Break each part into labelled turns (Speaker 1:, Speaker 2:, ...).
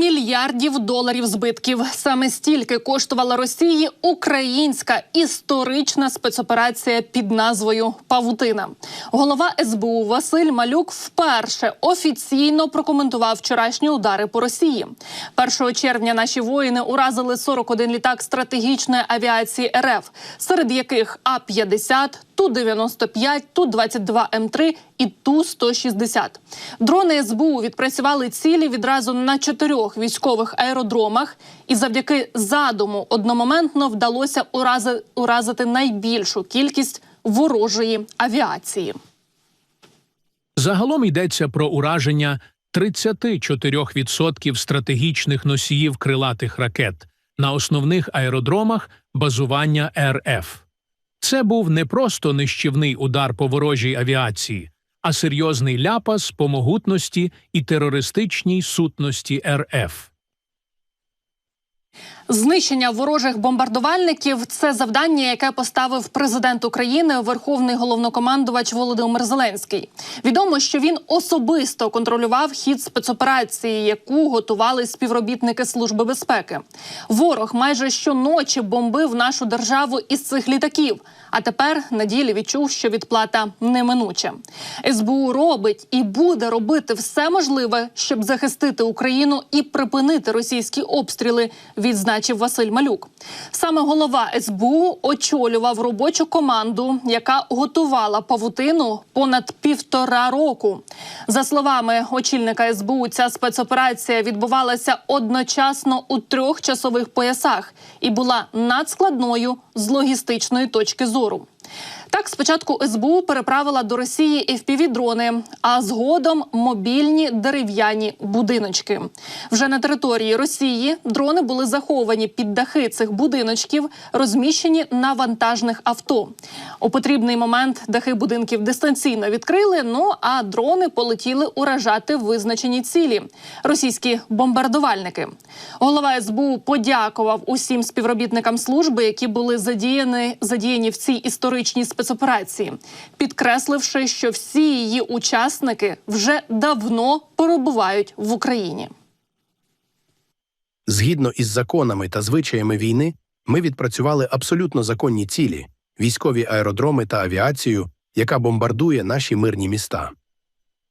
Speaker 1: мільярдів доларів збитків. Саме стільки коштувала Росії українська історична спецоперація під назвою Павутина. Голова СБУ Василь Малюк вперше офіційно прокоментував вчорашні удари по Росії. 1 червня наші воїни уразили 41 літак стратегічної авіації РФ, серед яких А-50, Ту-95, Ту-22 М3 і Ту-160. Дрони СБУ відпрацювали цілі відразу на чотирьох військових аеродромах, і завдяки задуму одномоментно вдалося урази- уразити найбільшу кількість ворожої авіації.
Speaker 2: Загалом йдеться про ураження 34% стратегічних носіїв крилатих ракет на основних аеродромах базування РФ. Це був не просто нищівний удар по ворожій авіації, а серйозний ляпас по могутності і терористичній сутності РФ.
Speaker 1: Знищення ворожих бомбардувальників це завдання, яке поставив президент України, верховний головнокомандувач Володимир Зеленський. Відомо, що він особисто контролював хід спецоперації, яку готували співробітники Служби безпеки. Ворог майже щоночі бомбив нашу державу із цих літаків. А тепер на ділі відчув, що відплата неминуча. СБУ робить і буде робити все можливе, щоб захистити Україну і припинити російські обстріли. Відзначив Василь Малюк. Саме голова СБУ очолював робочу команду, яка готувала павутину понад півтора року. За словами очільника СБУ, ця спецоперація відбувалася одночасно у трьох часових поясах і була надскладною з логістичної точки зору. Так, спочатку СБУ переправила до Росії FPV-дрони, а згодом мобільні дерев'яні будиночки. Вже на території Росії дрони були заховані під дахи цих будиночків, розміщені на вантажних авто. У потрібний момент дахи будинків дистанційно відкрили. Ну а дрони полетіли уражати визначені цілі російські бомбардувальники. Голова СБУ подякував усім співробітникам служби, які були задіяні, задіяні в цій історичній спецоперації, підкресливши, що всі її учасники вже давно перебувають в Україні.
Speaker 3: Згідно із законами та звичаями війни, ми відпрацювали абсолютно законні цілі військові аеродроми та авіацію, яка бомбардує наші мирні міста.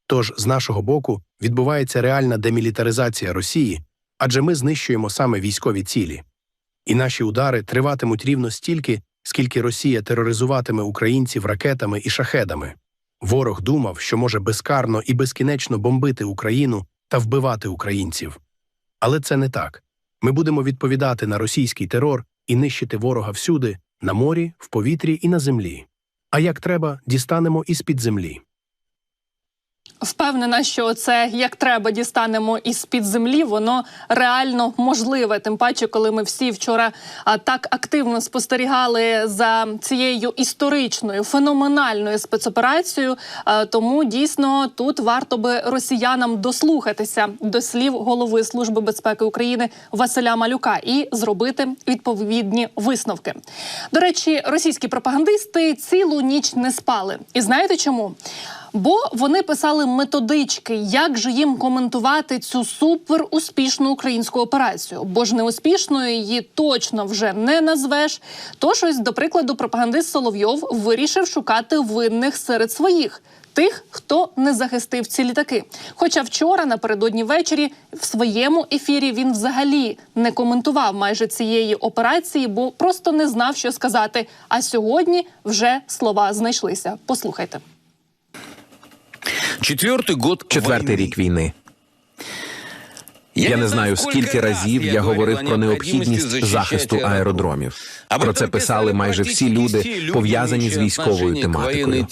Speaker 3: Тож, з нашого боку, відбувається реальна демілітаризація Росії, адже ми знищуємо саме військові цілі. І наші удари триватимуть рівно стільки, скільки Росія тероризуватиме українців ракетами і шахедами. Ворог думав, що може безкарно і безкінечно бомбити Україну та вбивати українців. Але це не так. Ми будемо відповідати на російський терор і нищити ворога всюди на морі, в повітрі і на землі. А як треба, дістанемо із під землі.
Speaker 1: Впевнена, що це як треба дістанемо із під землі. Воно реально можливе. Тим паче, коли ми всі вчора так активно спостерігали за цією історичною феноменальною спецоперацією. Тому дійсно тут варто би росіянам дослухатися до слів голови служби безпеки України Василя Малюка і зробити відповідні висновки. До речі, російські пропагандисти цілу ніч не спали. І знаєте чому? Бо вони писали методички, як же їм коментувати цю супер успішну українську операцію. Бо ж неуспішною її точно вже не назвеш. Тож ось, до прикладу, пропагандист Соловйов вирішив шукати винних серед своїх. Тих, хто не захистив ці літаки. Хоча вчора, напередодні ввечері, в своєму ефірі він взагалі не коментував майже цієї операції, бо просто не знав, що сказати. А сьогодні вже слова знайшлися. Послухайте.
Speaker 4: Четвертий год
Speaker 5: Четвертий рік війни. Я не знаю, скільки разів я говорив про необхідність захисту аеродромів. Про це писали майже всі люди, пов'язані з військовою тематикою.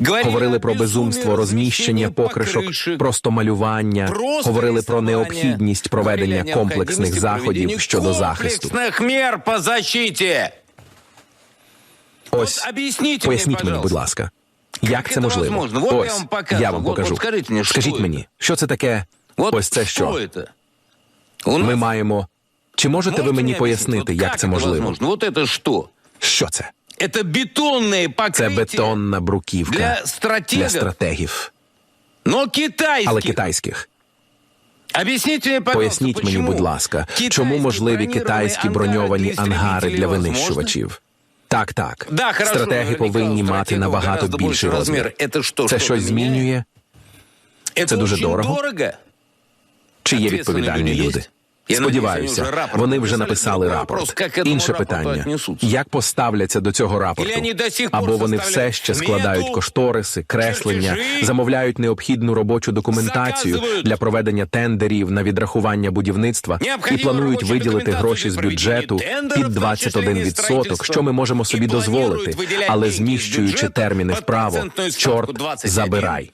Speaker 5: Говорили про безумство розміщення покришок, просто малювання, говорили про необхідність проведення комплексних заходів щодо захисту.
Speaker 4: Мер по защиті.
Speaker 5: Ось поясніть мені, будь ласка, як це можливо? Ось я вам покажу. Скажіть мені, що це таке? Ось це що? Ми маємо. Чи можете ви мені пояснити, як це можливо?
Speaker 4: Вот это что?
Speaker 5: Що це?
Speaker 4: Это бетонные покриття.
Speaker 5: Це бетонна бруківка
Speaker 4: Для
Speaker 5: для
Speaker 4: стратегів,
Speaker 5: стратегів,
Speaker 4: но китайських.
Speaker 5: але китайських.
Speaker 4: Объясните мне, пожалуйста,
Speaker 5: Поясніть мені,
Speaker 4: почему
Speaker 5: будь ласка,
Speaker 4: китайские
Speaker 5: чому можливі
Speaker 4: бронированные
Speaker 5: китайські
Speaker 4: ангары
Speaker 5: броньовані
Speaker 4: для
Speaker 5: ангари для
Speaker 4: истребителей
Speaker 5: винищувачів? Так, так.
Speaker 4: Да, хорошо,
Speaker 5: Стратеги
Speaker 4: Николай,
Speaker 5: повинні мати
Speaker 4: стратегу
Speaker 5: набагато
Speaker 4: гораздо
Speaker 5: більший
Speaker 4: больше размер.
Speaker 5: розмір.
Speaker 4: Это что,
Speaker 5: Це
Speaker 4: что-то
Speaker 5: щось
Speaker 4: меняет?
Speaker 5: змінює?
Speaker 4: Это
Speaker 5: Це дуже
Speaker 4: очень
Speaker 5: дорого?
Speaker 4: дорого.
Speaker 5: Чи є
Speaker 4: Ответственные
Speaker 5: відповідальні
Speaker 4: люди
Speaker 5: Сподіваюся, вони вже
Speaker 4: написали.
Speaker 5: рапорт. Інше питання: як поставляться до цього рапорту? Або вони все ще складають кошториси, креслення, замовляють необхідну робочу документацію для проведення тендерів на відрахування будівництва і планують виділити гроші з бюджету під
Speaker 4: в тому числі
Speaker 5: 21%, що ми можемо собі дозволити, але зміщуючи терміни вправо, чорт
Speaker 4: 21.
Speaker 5: забирай.